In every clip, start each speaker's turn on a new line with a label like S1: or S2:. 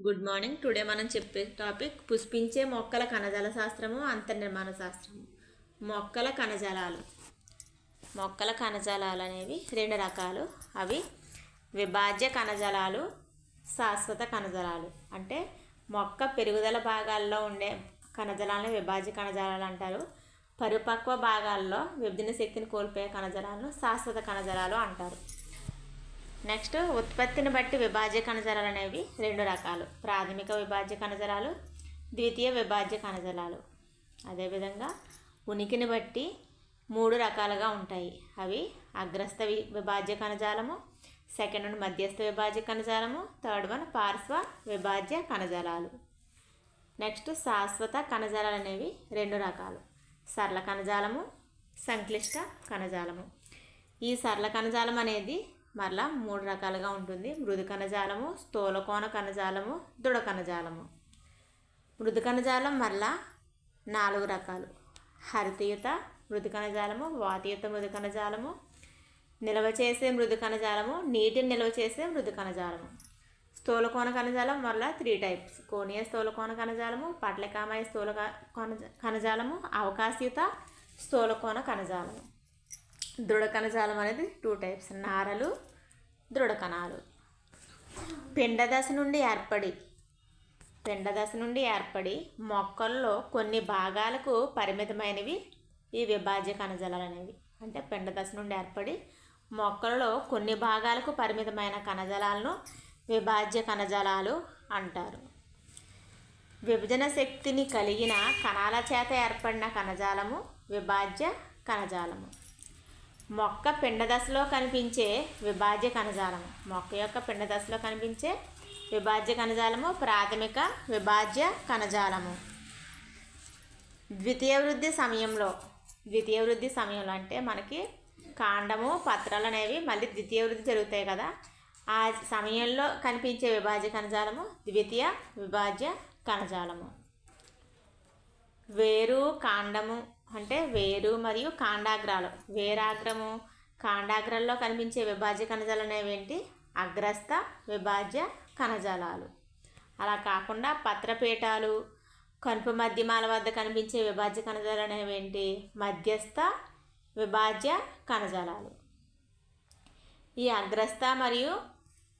S1: Good morning. Today మనం చెప్పే topic పుష్పించే మొక్కల కణజాల శాస్త్రము అంతర్నిర్మాణ శాస్త్రము. మొక్కల కణజాలాలు. మొక్కల కణజాలాలు అనేవి రెండు రకాలు. అవి విభాజ్య కణజాలాలు శాశ్వత కణజాలాలు. అంటే మొక్క పెరుగుదల భాగాల్లో ఉండే కణజాలాలను విభాజ్య కణజాలాలు అంటారు. పరిపక్వ భాగాల్లో విభజన శక్తిని కోల్పోయే కణజాలాలను శాశ్వత కణజాలాలు అంటారు. నెక్స్ట్ ఉత్పత్తిని బట్టి విభాజ్య కణజాలాలు అనేవి రెండు రకాలు. ప్రాథమిక విభాజ్య కణజాలాలు ద్వితీయ విభాజ్య కణజాలాలు. అదేవిధంగా ఉనికిని బట్టి మూడు రకాలుగా ఉంటాయి. అవి అగ్రస్థ విభాజ్య కణజాలము సెకండ్ వన్ మధ్యస్థ విభాజ్య కణజాలము థర్డ్ వన్ పార్శ్వ విభాజ్య కణజాలాలు. నెక్స్ట్ శాశ్వత కణజాలాలు అనేవి రెండు రకాలు. సరళ కణజాలము సంక్లిష్ట కణజాలము. ఈ సరళ కణజాలం అనేది మరలా మూడు రకాలుగా ఉంటుంది. మృదు కణజాలము స్థూలకోణ కణజాలము దృఢ కణజాలము మృదు కణజాలం మరలా నాలుగు రకాలు. హరితయుత మృదు కణజాలము వాతయుత మృదు కణజాలము నిల్వ చేసే మృదు కణజాలము నీటిని నిల్వ చేసే మృదు కణజాలము స్థూలకోణ కణజాలం మరలా త్రీ టైప్స్ కోణీయ స్థూలకోణ కణజాలము పట్లకామయ స్థూల కణజ కణజాలము అవకాశయుత స్థూలకోణ కణజాలము. దృఢ కణజాలం అనేది టూ టైప్స్ నారలు దృఢ కణాలు పిండదశ నుండి ఏర్పడి పిండదశ నుండి ఏర్పడి మొక్కల్లో కొన్ని భాగాలకు పరిమితమైనవి ఈ విభాజ్య కణజాలాలు అనేవి. అంటే పిండదశ నుండి ఏర్పడి మొక్కలలో కొన్ని భాగాలకు పరిమితమైన కణజాలాలను విభాజ్య కణజాలాలు అంటారు. విభజన శక్తిని కలిగిన కణాల చేత ఏర్పడిన కణజాలము విభాజ్య కణజాలము. మొక్క పిండ దశలో కనిపించే విభాజ్య కణజాలము. మొక్క యొక్క పిండ దశలో కనిపించే విభాజ్య కణజాలము ప్రాథమిక విభాజ్య కణజాలము. ద్వితీయ వృద్ధి సమయంలో ద్వితీయ వృద్ధి సమయంలో అంటే మనకి కాండము పత్రాలు అనేవి మళ్ళీ ద్వితీయ వృద్ధి జరుగుతాయి కదా. ఆ సమయంలో కనిపించే విభాజ్య కణజాలము ద్వితీయ విభాజ్య కణజాలము. వేరు కాండము అంటే వేరు మరియు కాండాగ్రాలు. వేరాగ్రము కాండాగ్రంలో కనిపించే విభాజ్య కణజాలు అనేవి ఏంటి అగ్రస్థ విభాజ్య కణజాలాలు. అలా కాకుండా పత్రపీఠాలు కనుపు మధ్యమాల వద్ద కనిపించే విభాజ్య కణజాలు అనేవి ఏంటి మధ్యస్థ విభాజ్య కణజాలాలు. ఈ అగ్రస్థ మరియు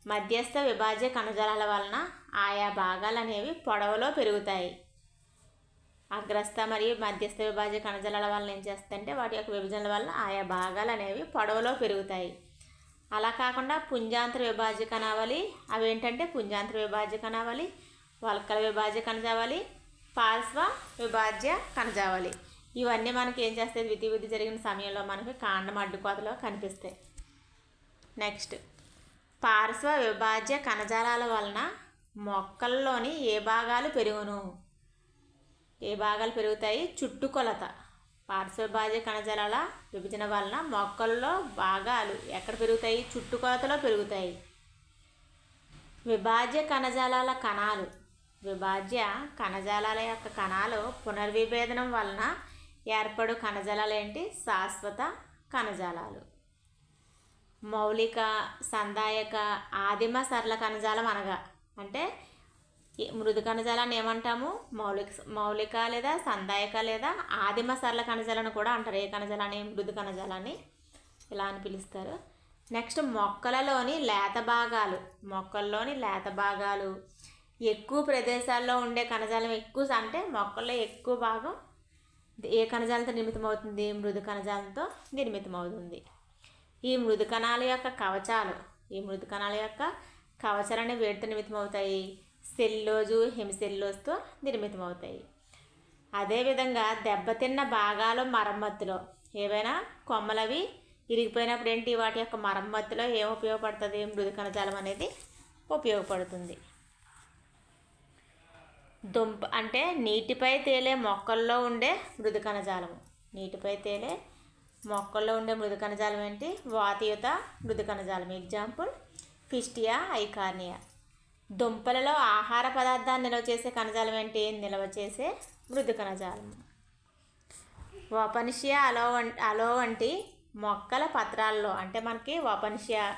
S1: మధ్యస్థ విభాజ్య కణజాలాల వలన ఆయా భాగాలు అనేవి పొడవులో పెరుగుతాయి. అగ్రస్థ మరియు మధ్యస్థ విభాజ్య కణజాలాల వలన ఏం చేస్తాయంటే వాటి యొక్క విభజనల వలన ఆయా భాగాలు అనేవి పొడవులో పెరుగుతాయి. అలా కాకుండా పుంజాంతర విభాజ్య కణావళి అవి ఏంటంటే పుంజాంతర విభాజ్య కణావళి వల్కల విభాజ్య కణజావళి పార్శ్వ విభాజ్య కణజావళి. ఇవన్నీ మనకి ఏం చేస్తాయి? ద్వితీయ వృద్ధి జరిగిన సమయంలో మనకి కాండం అడ్డుకోతలో కనిపిస్తాయి. నెక్స్ట్. పార్శ్వ విభాజ్య కణజాలాల వలన మొక్కల్లోని ఏ భాగాలు పెరుగును? ఏ భాగాలు పెరుగుతాయి? చుట్టుకొలత పార్శ్వభాజ కణజాలాల విభజన వలన మొక్కల్లో భాగాలు ఎక్కడ పెరుగుతాయి? చుట్టుకొలతలో పెరుగుతాయి. విభాజ్య కణజాలాల కణాలు. విభాజ్య కణజాలాల యొక్క కణాలు పునర్విభేదనం వలన ఏర్పడు కణజాలాలు ఏంటి? శాశ్వత కణజాలాలు. మౌలిక సందాయక ఆదిమ సరళ కణజాలం అనగా అంటే మృదు కణజాలాన్ని ఏమంటాము? మౌలిక మౌలిక లేదా సందాయక లేదా ఆదిమ సరళ కణజాలను కూడా అంటారు. ఏ కణజాలాన్ని మృదు కణజాలాన్ని ఇలా అని పిలుస్తారు. నెక్స్ట్ మొక్కలలోని లేత భాగాలు. మొక్కల్లోని లేత భాగాలు. ఎక్కువ ప్రదేశాల్లో ఉండే కణజాలం ఎక్కువ అంటే మొక్కల్లో ఎక్కువ భాగం ఏ కణజాలంతో నిర్మితం అవుతుంది మృదు కణజాలంతో నిర్మితం అవుతుంది ఈ మృదు కణాల యొక్క కవచాలు. ఈ మృదు కణాల యొక్క కవచాలనే వేడితో నిర్మితం అవుతాయి సెల్లోజు హెమిసెల్లోజ్తో నిర్మితం అవుతాయి అదేవిధంగా దెబ్బతిన్న భాగాలు మరమ్మతులో ఏవైనా? కొమ్మలవి ఇరిగిపోయినప్పుడు ఏంటి? వాటి యొక్క మరమ్మతులో ఏం ఉపయోగపడుతుంది? మృదు కణజాలం అనేది ఉపయోగపడుతుంది. దుంప అంటే నీటిపై తేలే మొక్కల్లో ఉండే మృదు కణజాలము. నీటిపై తేలే మొక్కల్లో ఉండే మృదు కణజాలం ఏంటి? వాతియుత మృదు కణజాలం. ఎగ్జాంపుల్ ఫిస్టియా ఐకార్నియా దుంపలలో ఆహార పదార్థాన్ని నిల్వ చేసే కణజాలం ఏంటి? నిల్వ చేసే మృదు కణజాలం. వాపనిషియా అలో అలో వంటి మొక్కల పత్రాల్లో అంటే మనకి వాపనిషియా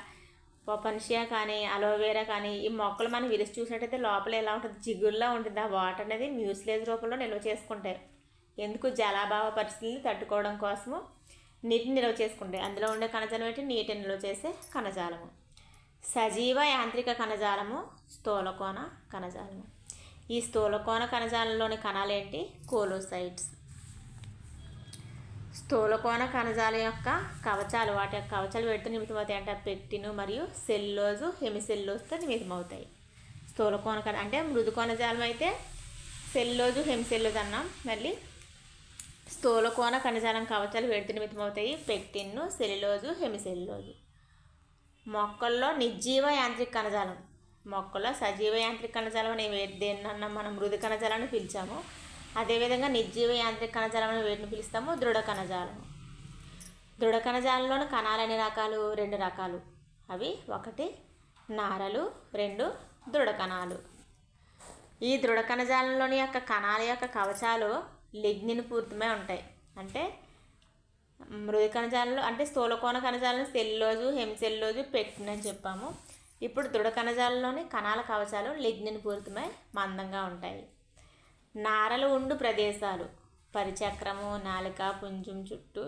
S1: పొపన్షియా కానీ అలోవేరా కానీ ఈ మొక్కలు మనం విరిచి చూసినట్టయితే లోపల ఎలా ఉంటుంది? జిగుల్లా ఉంటుంది. ఆ వాటర్ అనేది మ్యూస్లేజ్ రూపంలో నిల్వ చేసుకుంటాయి. ఎందుకు? జలాభావ పరిస్థితులు తట్టుకోవడం కోసము నీటిని నిల్వ చేసుకుంటాయి. అందులో ఉండే కణజాలం ఏంటి? నీటిని నిల్వ చేసే కణజాలము. సజీవ యాంత్రిక కణజాలము స్థూలకోణ కణజాలము. ఈ స్థూలకోణ కణజాలంలోని కణాలు ఏంటి? కోలోసైట్స్ స్థూలకోణ కణజాలం యొక్క కవచాలు వాటి యొక్క కవచాలు పెడితే నిమితమవుతాయి అంటే పెక్టిన్ మరియు సెల్లోజు హెమిసెల్లోజ్తో నిమితమవుతాయి స్థూలకోణ కణ అంటే మృదు కణజాలం అయితే సెల్లోజు హెమిసెల్లోజ్ అన్నాం. మళ్ళీ స్థూలకోణ కణజాలం కవచాలు వెడితే నిమితమవుతాయి పెక్టిన్ సెల్లోజు హెమిసెల్లోజు. మొక్కల్లో నిర్జీవ యాంత్రిక కణజాలం. మొక్కల్లో సజీవ యాంత్రిక కణజాలం అనే దేన్నన్నా మనం మృదు కణజాలాన్ని పిలిచాము. అదేవిధంగా నిర్జీవ యాంత్రిక కణజాలం అని వేటిని పిలుస్తాము దృఢ కణజాలం. దృఢ కణజాలంలోని కణాలు ఎన్ని రకాలు? రెండు రకాలు. అవి ఒకటి నారలు రెండు దృఢ కణాలు. ఈ దృఢ కణజాలంలోని యొక్క కణాల యొక్క కవచాలు లిగ్నిన్ పూర్తిమై ఉంటాయి. అంటే మృదు కణజాలంలో అంటే స్థూలకోణ కణజాలను సెల్లోజు హెమ్సెల్లోజు పెట్టినని చెప్పాము. ఇప్పుడు దృఢ కణజాలంలోని కణాల కవచాలు లిగ్నిన్ పూరితమై మందంగా ఉంటాయి. నారలు ఉండు ప్రదేశాలు పరిచక్రము నాలిక పుంజం చుట్టూ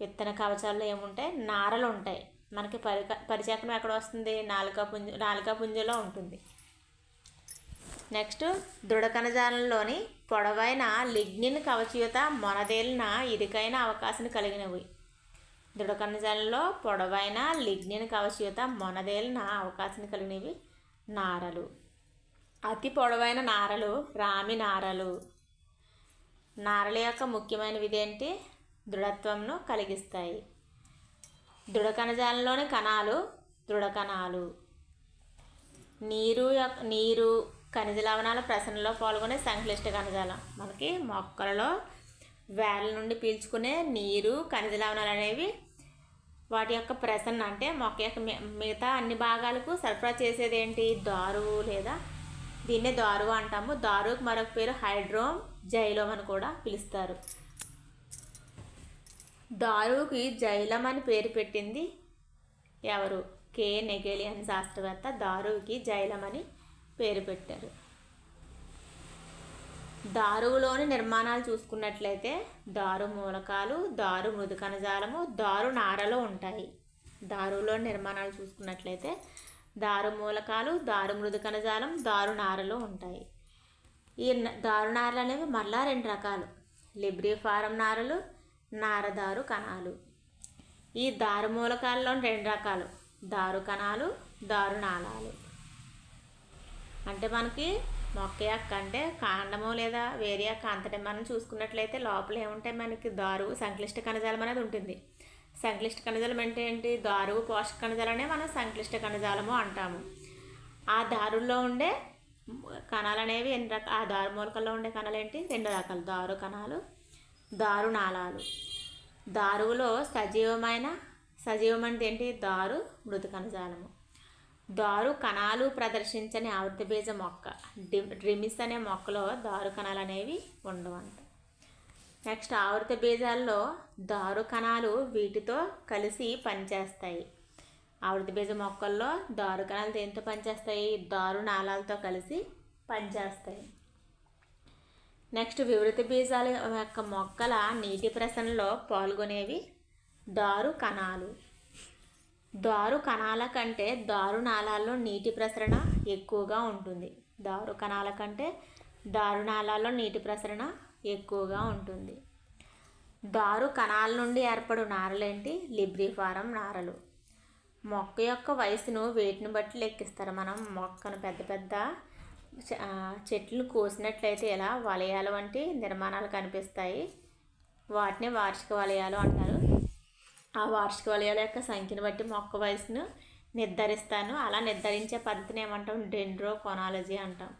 S1: విత్తన కవచాల్లో ఏముంటాయి? నారలు ఉంటాయి. మనకి పరి పరిచక్రం ఎక్కడ వస్తుంది? నాలుక పుంజ నాలుక పుంజలో ఉంటుంది. నెక్స్ట్ దృఢ కణజాలంలోని పొడవైన లిగ్నిన్ కవచయుత మొనదేలిన ఇరుకైన అవకాశం కలిగినవి. దృఢ కణజాలంలో పొడవైన లిగ్నిన్ కవచయుత మొనదేలిన అవకాశం కలిగినవి నారలు. అతి పొడవైన నారలు రామి నారలు. నారల యొక్క ముఖ్యమైనవి ఏంటి? దృఢత్వంను కలిగిస్తాయి. దృఢ కణజాలంలోని కణాలు దృఢ కణాలు నీరు యొక్క నీరు ఖనిజ లవణాల ప్రసరణలో పాల్గొనే సంక్లిష్ట కణజాలం మనకి మొక్కలలో వేల నుండి పీల్చుకునే నీరు ఖనిజ లవణాలు అనేవి వాటి యొక్క ప్రసరణ అంటే మొక్క యొక్క మిగతా అన్ని భాగాలకు సరఫరా చేసేది ఏంటి దారువు లేదా దీన్నే దారువు అంటాము. దారువుకి మరొక పేరు హైడ్రోమ్ జైలోమ్ అని కూడా పిలుస్తారు. దారువుకి జైలం అని పేరు పెట్టింది ఎవరు? కే నెగేలి అని శాస్త్రవేత్త. దారువుకి జైలం అని పేరు పెట్టారు. దారువులోని నిర్మాణాలు చూసుకున్నట్లయితే దారు మూలకాలు దారు మృదు కణజాలము దారు నారలో ఉంటాయి. దారులోని నిర్మాణాలు చూసుకున్నట్లయితే దారు మూలకాలు దారు మృదు కణజాలం దారు నారలో ఉంటాయి. ఈ దారు నారలు అనేవి మళ్ళా రెండు రకాలు. లిబ్రిఫారం నారలు నారదారు కణాలు. ఈ దారు మూలకాల్లో రెండు రకాలు. దారు కణాలు దారు నాళాలు. అంటే మనకి మొక్క యొక్క అంటే కాండము లేదా వేరే యొక్క అంతటి మనం చూసుకున్నట్లయితే లోపల ఏముంటాయి? మనకి దారు సంక్లిష్ట కణజాలం అనేది ఉంటుంది. సంక్లిష్ట కణజాలం అంటే ఏంటి? దారువు పోషక కణజాలనే మనం సంక్లిష్ట కణజాలము అంటాము. ఆ దారుల్లో ఉండే కణాలు అనేవి ఎన్ని రకాల ఆ దారు మూలకల్లో ఉండే కణాలు ఏంటి? రెండు రకాలు. దారు కణాలు దారు నాళాలు. దారువులో సజీవమైన సజీవమైనది ఏంటి? దారు మృదు కణజాలము. దారు కణాలు ప్రదర్శించని ఆవృతబీజ మొక్క డ్రిమిస్ అనే మొక్కలో దారు కణాలు అనేవి ఉండవంట నెక్స్ట్ ఆవృత బీజాల్లో దారు కణాలు వీటితో కలిసి పనిచేస్తాయి. ఆవృత బీజ మొక్కల్లో దారు కణాలు దేంతో పనిచేస్తాయి? దారు నాళాలతో కలిసి పనిచేస్తాయి. నెక్స్ట్ వివృత బీజాల యొక్క మొక్కల నీటి ప్రసరణలో పాల్గొనేవి దారు కణాలు. దారు కణాల కంటే దారు నాళాల్లో నీటి ప్రసరణ ఎక్కువగా ఉంటుంది. దారు కణాల కంటే దారు నాళాల్లో నీటి ప్రసరణ ఎక్కువగా ఉంటుంది. దారు కణాల నుండి ఏర్పడు నారలేంటి? లిబ్రిఫారం నారలు. మొక్క యొక్క వయసును వేటిని బట్టి లెక్కిస్తారు మనం? మొక్కను పెద్ద పెద్ద చెట్లు కోసినట్లయితే ఇలా వలయాలు వంటి నిర్మాణాలు కనిపిస్తాయి. వాటిని వార్షిక వలయాలు అంటారు. ఆ వార్షిక వలయాల యొక్క సంఖ్యను బట్టి మొక్క వయసును నిర్ధారిస్తాను. అలా నిర్ధారించే పద్ధతిని ఏమంటాం? డెండ్రో కొనాలజీ అంటాం.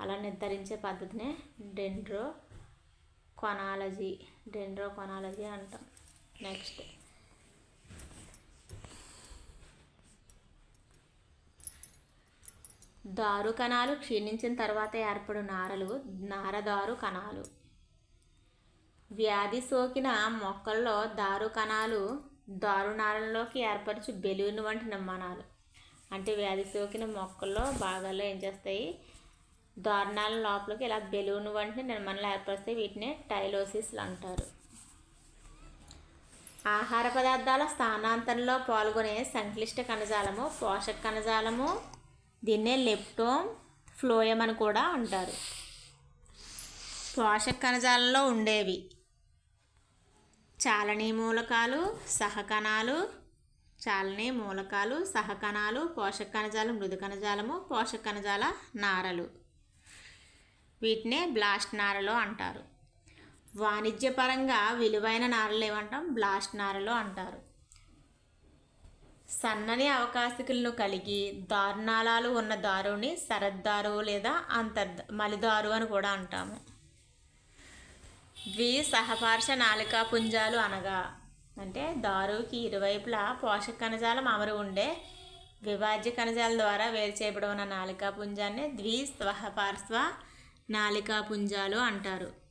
S1: అలా నిర్ధారించే పద్ధతినే డెండ్రో కొనాలజీ డెండ్రో కొనాలజీ అంటాం. నెక్స్ట్. దారు కణాలు క్షీణించిన తర్వాత ఏర్పడు నారలు నారదారు కణాలు వ్యాధి సోకిన మొక్కల్లో దారు కణాలు దారుణాలలోకి ఏర్పరచు బెలూన్ వంటి నిర్మాణాలు అంటే వ్యాధి సోకిన మొక్కల్లో భాగాల్లో ఏం చేస్తాయి? దారుణాల లోపలికి ఇలా బెలూన్ వంటి నిర్మాణాలు ఏర్పరుస్తాయి. వీటిని టైలోసిస్లు అంటారు. ఆహార పదార్థాల స్థానాంతరంలో పాల్గొనే సంక్లిష్ట కణజాలము పోషక కణజాలము దీన్నే లెప్టోమ్ ఫ్లోయం అని కూడా అంటారు. పోషక కణజాలంలో ఉండేవి చాలనీ మూలకాలు సహకణాలు చాలనీ మూలకాలు సహకణాలు పోషక కణజాలం మృదు కణజాలము పోషక కణజాల నారలు. వీటినే బ్లాస్ట్ నారలు అంటారు. వాణిజ్యపరంగా విలువైన నారలు ఏమంటాం? బ్లాస్ట్ నారలు అంటారు. సన్నని అవకాశకులను కలిగి దారుణాలాలు ఉన్న దారుని సరద్దారు లేదా అంతర్ మలిదారు అని కూడా అంటాము. ద్వి సహపార్ష నాలికా పుంజాలు అనగా. అంటే దారుకి ఇరువైపులా పోషక కణజాలం అమరు ఉండే విభాజ్య కణజాల ద్వారా వేరు చేయబడి ఉన్న నాలికా పుంజాన్ని ద్వి సహపార్శ్వ నాలికా పుంజాలు అంటారు.